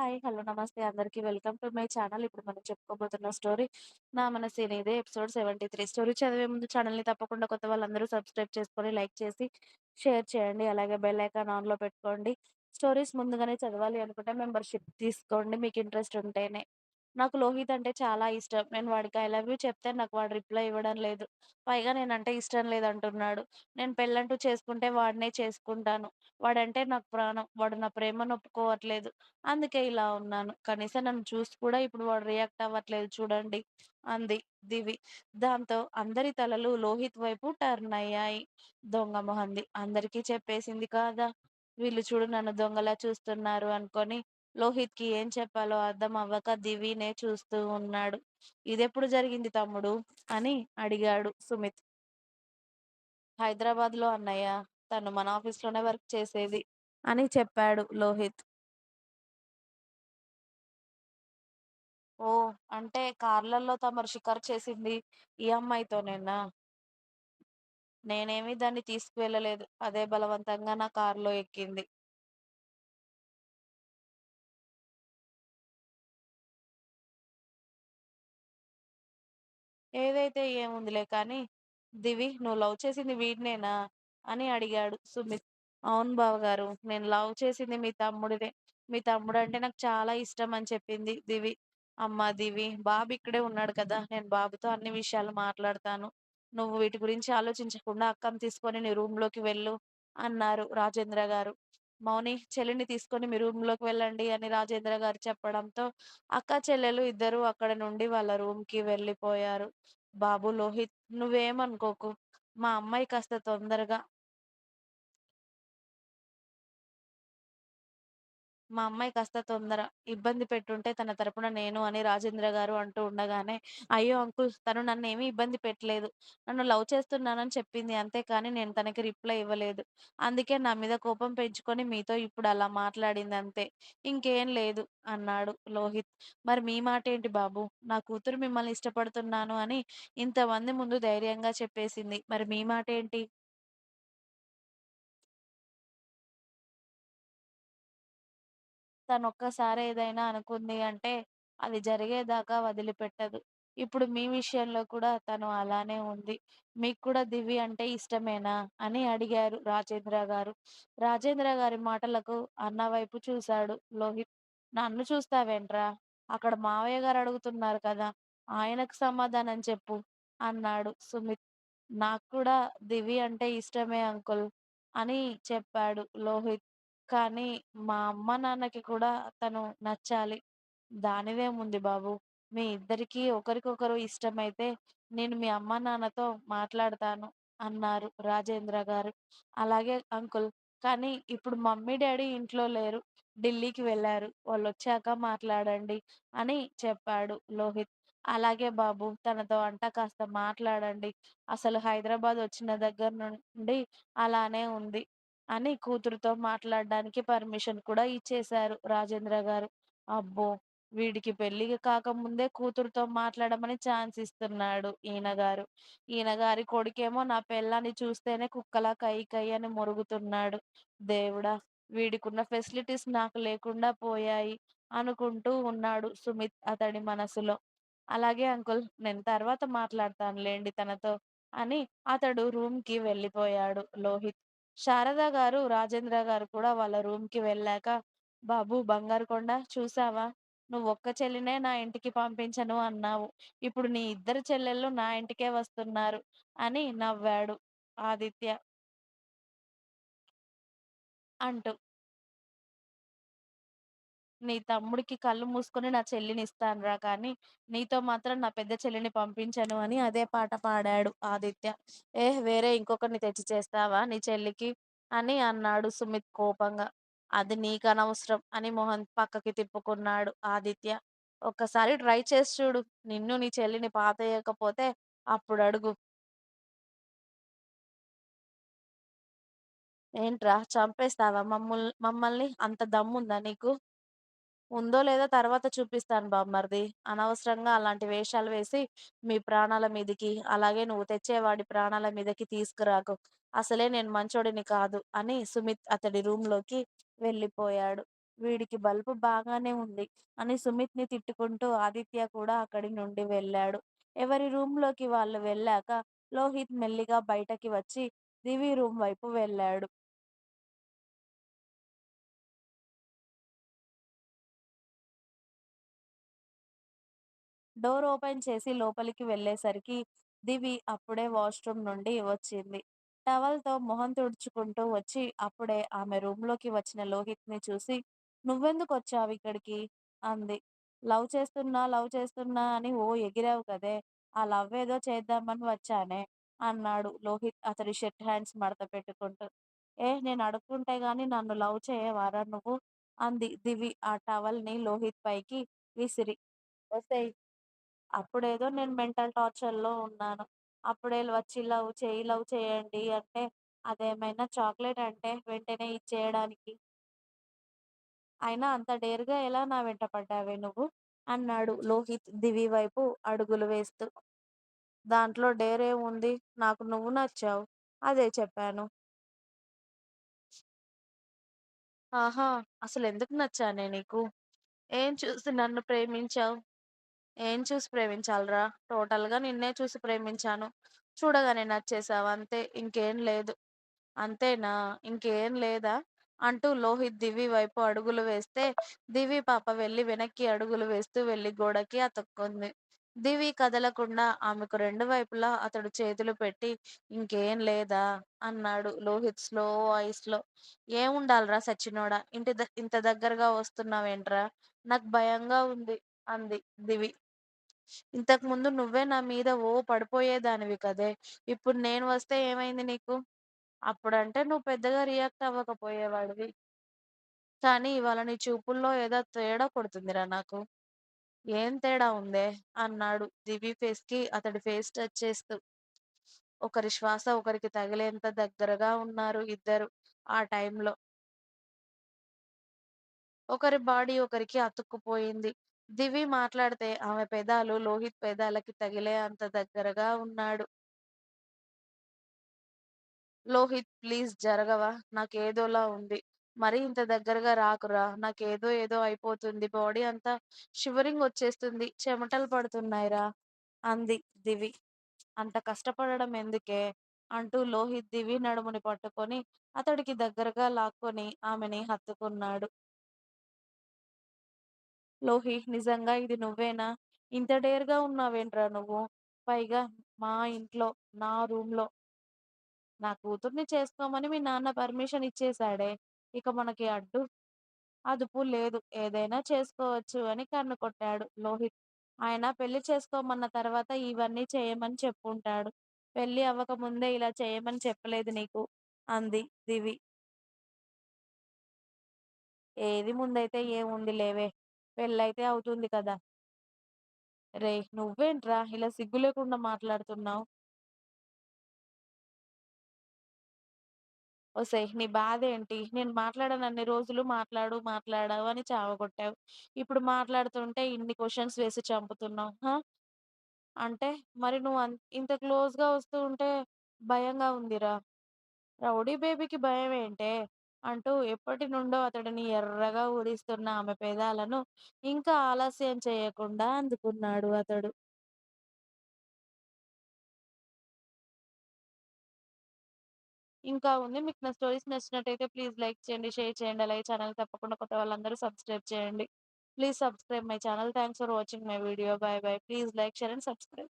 Hi. Hello. నమస్తే అందరికీ welcome to my channel. ఇప్పుడు మనం చెప్పుకోబోతున్న స్టోరీ 'నా మనసే ఇదే ఎపిసోడ్ 73. స్టోరీ చదివే ముందు ఛానల్‌ని తప్పకుండా కొత్త వాళ్ళందరూ సబ్స్క్రైబ్ చేసుకొని, లైక్ చేసి, షేర్ చేయండి. అలాగే బెల్ ఐకాన్ ఆన్‌లో పెట్టుకోండి. స్టోరీస్ ముందుగానే చదవాలి అనుకుంటే మెంబర్‌షిప్ తీసుకోండి మీకు ఇంట్రెస్ట్ ఉంటేనే. నాకు లోహిత్ అంటే చాలా ఇష్టం. నేను వాడికి ఐ లవ్ యూ చెప్తే నాకు వాడు రిప్లై ఇవ్వడం లేదు. పైగా నేనంటే ఇష్టం లేదంటున్నాడు. నేను పెళ్ళంటూ చేసుకుంటే వాడినే చేసుకుంటాను. వాడంటే నాకు ప్రాణం. వాడు నా ప్రేమను ఒప్పుకోవట్లేదు. అందుకే ఇలా ఉన్నాను. కనీసం నన్ను చూసి కూడా ఇప్పుడు వాడు రియాక్ట్ అవ్వట్లేదు చూడండి అంది దివి. దాంతో అందరి తలలు లోహిత్ వైపు టర్న్ అయ్యాయి. దొంగ మొహంది. అందరికీ చెప్పేసింది కాదా! వీళ్ళు చూడు నన్ను దొంగలా చూస్తున్నారు అనుకోని లోహిత్‌కి ఏం చెప్పాలో అర్థం అవ్వక దివినే చూస్తూ ఉన్నాడు. ఇదెప్పుడు జరిగింది తమ్ముడూ? అని అడిగాడు సుమిత్. హైదరాబాద్‌లో అన్నయ్య. తను మన ఆఫీస్‌లోనే వర్క్ చేసేది అని చెప్పాడు లోహిత్. ఓహ్! అంటే కార్‌లల్లో తమరు షికారు చేసింది ఈ అమ్మాయితోనేనా? నేనేమి దాన్ని తీసుకువెళ్ళలేదు. అదే బలవంతంగా నా కార్‌లో ఎక్కింది. ఏదైతే ఏముందిలే కానీ, దివి నువ్వు లవ్ చేసింది వీడినేనా? అని అడిగాడు సుమిత్. అవును బావగారు. నేను లవ్ చేసింది మీ తమ్ముడినే. మీ తమ్ముడంటే నాకు చాలా ఇష్టం అని చెప్పింది దివి. అమ్మా దివి, బాబు ఇక్కడే ఉన్నాడు కదా! నేను బాబుతో అన్ని విషయాలు మాట్లాడతాను. నువ్వు వీటి గురించి ఆలోచించకుండా అక్కను తీసుకొని నీ రూమ్‌లోకి వెళ్ళు అన్నారు రాజేంద్ర గారు. మౌని చెల్లిని తీసుకొని మీ రూమ్‌లోకి వెళ్ళండి అని రాజేంద్ర గారు చెప్పడంతో అక్క చెల్లెలు ఇద్దరు అక్కడ నుండి వాళ్ళ రూమ్‌కి వెళ్ళిపోయారు. బాబు లోహిత్ నువ్వేమనుకోకు. మా అమ్మాయి కాస్త తొందరగా మా అమ్మాయి కాస్త తొందర ఇబ్బంది పెట్టుంటే తన తరపున నేను అని రాజేంద్ర గారు అంటూ ఉండగానే, అయ్యో అంకుల్ తను నన్ను ఏమీ ఇబ్బంది పెట్టలేదు. నన్ను లవ్ చేస్తున్నానని చెప్పింది అంతే కానీ నేను తనకి రిప్లై ఇవ్వలేదు. అందుకే నా మీద కోపం పెంచుకొని మీతో ఇప్పుడు అలా మాట్లాడింది అంతే. ఇంకేం లేదు అన్నాడు లోహిత్. మరి మీ మాటేంటి బాబు? నా కూతురు మిమ్మల్ని ఇష్టపడుతున్నాను అని ఇంతమంది ముందు ధైర్యంగా చెప్పేసింది. మరి మీ తను ఒక్కసారి ఏదైనా అనుకుంది అంటే, అది జరిగేదాకా వదిలిపెట్టదు. ఇప్పుడు మీ విషయంలో కూడా తను అలానే ఉంది. మీకు కూడా దివి అంటే ఇష్టమేనా? అని అడిగారు రాజేంద్ర గారు. రాజేంద్ర గారి మాటలకు అన్న వైపు చూశాడు లోహిత్. నన్ను చూస్తావేంట్రా? అక్కడ మావయ్య గారు అడుగుతున్నారు కదా! ఆయనకు సమాధానం చెప్పు అన్నాడు సుమిత్. నాకు కూడా దివి అంటే ఇష్టమే అంకుల్ అని చెప్పాడు లోహిత్. కానీ మా అమ్మ నాన్నకి కూడా తను నచ్చాలి. దానిదేముంది బాబు. మీ ఇద్దరికీ ఒకరికొకరు ఇష్టమైతే నేను మీ అమ్మా నాన్నతో మాట్లాడతాను అన్నారు రాజేంద్ర గారు. అలాగే అంకుల్. కానీ ఇప్పుడు మమ్మీ, డాడీ ఇంట్లో లేరు. ఢిల్లీకి వెళ్ళారు. వాళ్ళొచ్చాక మాట్లాడండి అని చెప్పాడు లోహిత్. అలాగే బాబు. తనతో అంట కాస్త మాట్లాడండి. అసలు హైదరాబాద్ వచ్చిన దగ్గర నుండి అలానే ఉంది. అని కూతురుతో మాట్లాడడానికి పర్మిషన్ కూడా ఇచ్చేశారు రాజేంద్ర గారు. అబ్బో! వీడికి పెళ్ళి కాకముందే కూతురుతో మాట్లాడమని ఛాన్స్ ఇస్తున్నాడు ఈయన గారు. ఈయన గారి కొడుకేమో నా పెళ్ళాన్ని చూస్తేనే కుక్కలా కై కై అని మొరుగుతున్నాడు. దేవుడా! వీడికున్న ఫెసిలిటీస్ నాకు లేకుండా పోయాయి అనుకుంటూ ఉన్నాడు సుమిత్ అతడి మనసులో. అలాగే అంకుల్. నేను తర్వాత మాట్లాడతానులెండి తనతో అని అతడు రూమ్‌కి వెళ్ళిపోయాడు లోహిత్. శారద గారు, రాజేంద్ర గారు కూడా వాళ్ళ రూమ్కి వెళ్ళాక, బాబు బంగారు కొండ చూసావా? నువ్వు ఒక్క చెల్లినే నా ఇంటికి పంపించను అన్నావు. ఇప్పుడు నీ ఇద్దరు చెల్లెళ్ళు నా ఇంటికే వస్తున్నారు అని నవ్వాడు ఆదిత్య. అంటూ. నీ తమ్ముడికి కళ్ళు మూసుకొని నా చెల్లిని ఇస్తానురా కానీ, నీతో మాత్రం నా పెద్ద చెల్లిని పంపించను అని అదే పాట పాడాడు ఆదిత్య. ఏహ్! వేరే ఇంకొకరిని తెచ్చి చేస్తావా నీ చెల్లికి? అని అన్నాడు సుమిత్ కోపంగా. అది నీకనవసరం అని మొహం పక్కకి తిప్పుకున్నాడు ఆదిత్య. ఒక్కసారి ట్రై చేసి చూడు. నిన్ను నీ చెల్లిని పాతేయకపోతే అప్పుడడుగు. ఏంట్రా చంపేస్తావా మమ్మల్ని మమ్మల్ని? అంత దమ్ముందా నీకు? ఉందో లేదో తర్వాత చూపిస్తాను బామ్మర్ది. అనవసరంగా అలాంటి వేషాలు వేసి మీ ప్రాణాల మీదకి అలాగే నువ్వు తెచ్చేవాడి ప్రాణాల మీదకి తీసుకురాకు. అసలే నేను మంచోడిని కాదు అని సుమిత్ అతడి రూమ్‌లోకి వెళ్ళిపోయాడు. వీడికి బల్బు బాగానే ఉంది అని సుమిత్‌ని తిట్టుకుంటూ ఆదిత్య కూడా అక్కడి నుండి వెళ్ళాడు. ఎవరి రూమ్‌లోకి వాళ్ళు వెళ్ళాక లోహిత్ మెల్లిగా బయటకి వచ్చి దివి రూమ్ వైపు వెళ్ళాడు. డోర్ ఓపెన్ చేసి లోపలికి వెళ్ళేసరికి దివి అప్పుడే వాష్‌రూమ్ నుండి వచ్చింది. టవల్‌తో మొహం తుడుచుకుంటూ వచ్చి అప్పుడే ఆమె రూమ్‌లోకి వచ్చిన లోహిత్‌ని చూసి "నువ్వెందుకొచ్చావిక్కడికి" అంది. "లవ్ చేస్తున్నా, లవ్ చేస్తున్నా అని ఓ ఎగిరావు కదే! ఆ లవ్ ఏదో చేద్దామని వచ్చానే" అన్నాడు లోహిత్ అతడి షర్ట్ హ్యాండ్స్ మడత పెట్టుకుంటూ. "ఏ నేను అడుక్కుంటే గాని నన్ను లవ్ చేయవారా నువ్వు" అంది దివి ఆ టవల్‌ని లోహిత్ పైకి విసిరి. ఒసేయ్ అప్పుడేదో నేను మెంటల్ టార్చర్‌లో ఉన్నాను. అప్పుడే వచ్చి లవ్ చేయి లవ్ చేయండి అంటే అదేమైనా చాక్లెట్ అంటే వెంటనే ఇచ్చేయడానికి. అయినా అంత డేర్‌గా ఎలా నా వెంట పడ్డావే నువ్వు? అన్నాడు లోహిత్ దివి వైపు అడుగులు వేస్తూ. దాంట్లో డేరేముంది? నాకు నువ్వు నచ్చావు. అదే చెప్పాను. ఆహా! అసలెందుకు నచ్చానే నీకు? ఏం చూసి నన్ను ప్రేమించావు? ఏం చూసి ప్రేమించాలిరా? టోటల్‌గా నిన్నే చూసి ప్రేమించాను. చూడగానే నచ్చేసావు అంతే. ఇంకేం లేదు. అంతేనా? ఇంకేం లేదా? అంటూ లోహిత్ దివి వైపు అడుగులు వేస్తే దివి పాప వెళ్ళి వెనక్కి అడుగులు వేస్తూ వెళ్ళి గోడకి అతుక్కుంది. దివి కదలకుండా ఆమెకు రెండు వైపులా అతడు చేతులు పెట్టి ఇంకేం లేదా? అన్నాడు లోహిత్ స్లో వాయిస్‌లో. ఏముండాలిరా సచినోడా ఇంటి ద ఇంత దగ్గరగా వస్తున్నావేంట్రా? నాకు భయంగా ఉంది అంది దివి. ఇంతకుముందు నువ్వే నా మీద ఓ పడిపోయేదానివి కదే! ఇప్పుడు నేను వస్తే ఏమైంది నీకు? అప్పుడంటే నువ్వు పెద్దగా రియాక్ట్ అవ్వకపోయేవాడివి. కానీ ఇవాళ నీ చూపుల్లో ఏదో తేడా కొడుతుందిరా నాకు. ఏం తేడా ఉందే? అన్నాడు దివి ఫేస్‌కి అతడి ఫేస్ టచ్ చేస్తూ. ఒకరి శ్వాస ఒకరికి తగిలేంత దగ్గరగా ఉన్నారు ఇద్దరు ఆ టైంలో. ఒకరి బాడీ ఒకరికి అతుక్కుపోయింది. దివి మాట్లాడితే ఆమె పెదాలు లోహిత్ పెదాలకి తగిలే అంత దగ్గరగా ఉన్నాడు. లోహిత్ ప్లీజ్ జరగవా? నాకేదోలా ఉంది. మరీ ఇంత దగ్గరగా రాకురా! నాకేదో ఏదో అయిపోతుంది. బాడీ అంతా షివరింగ్ వచ్చేస్తుంది. చెమటలు పడుతున్నాయిరా! అంది దివి. అంత కష్టపడడం ఎందుకే? అంటూ లోహిత్ దివి నడుముని పట్టుకొని అతడికి దగ్గరగా లాక్కొని ఆమెని హత్తుకున్నాడు. లోహి నిజంగా ఇది నువ్వేనా? ఇంత డేర్‌గా ఉన్నావేంట్రా నువ్వు? పైగా మా ఇంట్లో, నా రూమ్‌లో. నా కూతుర్ని చేసుకోమని మీ నాన్న పర్మిషన్ ఇచ్చేశాడే. ఇక మనకి అడ్డు, అదుపు లేదు. ఏదైనా చేసుకోవచ్చు అని కన్ను కొట్టాడు లోహిత్. ఆయన పెళ్ళి చేసుకోమన్న తర్వాత ఇవన్నీ చేయమని చెప్పుంటాడు. పెళ్ళి అవ్వకముందే ఇలా చేయమని చెప్పలేదు నీకు అంది దివి. ఏది ముందైతే ఏముంది లేవే. పెళ్ళైతే అవుతుంది కదా! రే నువ్వేంట్రా ఇలా సిగ్గు లేకుండా మాట్లాడుతున్నావు? ఓసే నీ బాధేంటి? నేను మాట్లాడనన్ని రోజులు మాట్లాడు, మాట్లాడావు అని చావగొట్టావు. ఇప్పుడు మాట్లాడుతుంటే ఇన్ని క్వశ్చన్స్ వేసి చంపుతున్నావు. హా అంటే మరి నువ్వు అన్ ఇంత క్లోజ్‌గా వస్తూ ఉంటే భయంగా ఉందిరా. రౌడీ బేబీకి భయం ఏంటే అంటూ ఎప్పటి నుండో అతడిని ఎర్రగా ఊరిస్తున్న ఆమె పెదాలను ఇంకా ఆలస్యం చేయకుండా అందుకున్నాడు అతడు. ఇంకా ఉంది. మీకు నా స్టోరీస్ నచ్చినట్టయితే ప్లీజ్ లైక్ చేయండి, షేర్ చేయండి. అలాగే ఛానల్ తప్పకుండా కొత్త వాళ్ళందరూ సబ్స్క్రైబ్ చేయండి. Please subscribe my channel. Thanks for watching my video. Bye bye please like, share and subscribe.